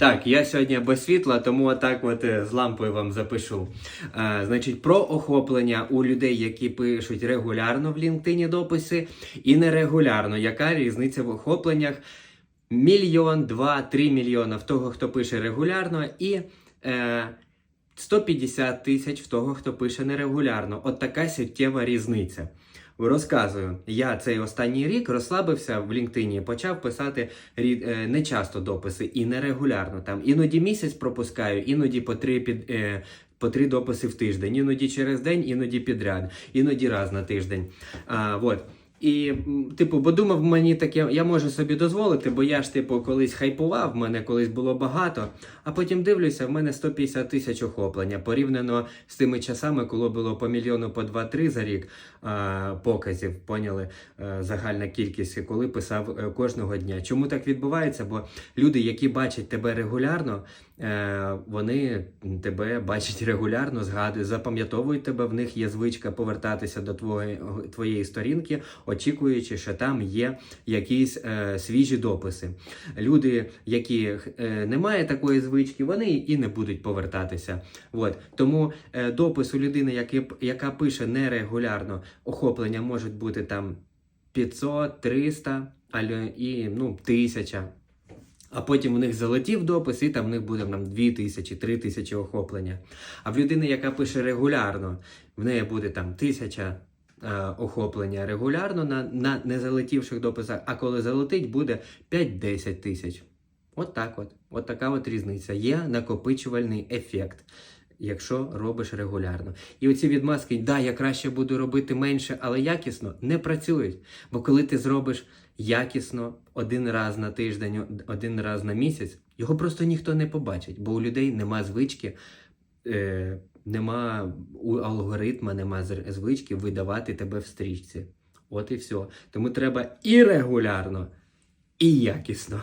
Так, я сьогодні без світла, тому отак от е, з лампою вам запишу. Е, значить, про охоплення у людей, які пишуть регулярно в LinkedIn дописи, і нерегулярно. Яка різниця в охопленнях? Мільйон, два, три мільйона в того, хто пише регулярно, і е, 150 тисяч в того, хто пише нерегулярно. От така суттєва різниця. Розказую, я цей останній рік розслабився в LinkedIn, почав писати рі- е, не часто дописи і нерегулярно. Там іноді місяць пропускаю, іноді по три під. Е, по три дописи в тиждень, іноді через день, іноді підряд, іноді раз на тиждень. А, вот. І, типу, бо думав, мені таке, я можу собі дозволити, бо я ж, типу, колись хайпував, в мене колись було багато, а потім дивлюся, в мене 150 тисяч охоплення. Порівняно з тими часами, коли було по мільйону, по 2-3 за рік а, показів, поняли, е, загальна кількість, коли писав е, кожного дня. Чому так відбувається? Бо люди, які бачать тебе регулярно, вони тебе бачать регулярно, згадують, запам'ятовують тебе, в них є звичка повертатися до твоєї, твоєї сторінки, очікуючи, що там є якісь е, свіжі дописи. Люди, які е, не мають такої звички, вони і не будуть повертатися. От. Тому е, допис у людини, який, яка пише нерегулярно, охоплення можуть бути там 500, 300, але і ну, 1000. А потім у них залетів допис, і там в них буде нам 2 тисячі, 3 тисячі охоплення. А в людини, яка пише регулярно, в неї буде там тисяча е, охоплення регулярно на, на незалетівших дописах, а коли залетить, буде 5-10 тисяч. От так от. От така от різниця. Є накопичувальний ефект. Якщо робиш регулярно. І оці відмазки, да, я краще буду робити менше, але якісно, не працюють. Бо коли ти зробиш якісно один раз на тиждень, один раз на місяць, його просто ніхто не побачить, бо у людей нема звички, е, нема у алгоритма, нема звички видавати тебе в стрічці. От і все. Тому треба і регулярно, і якісно.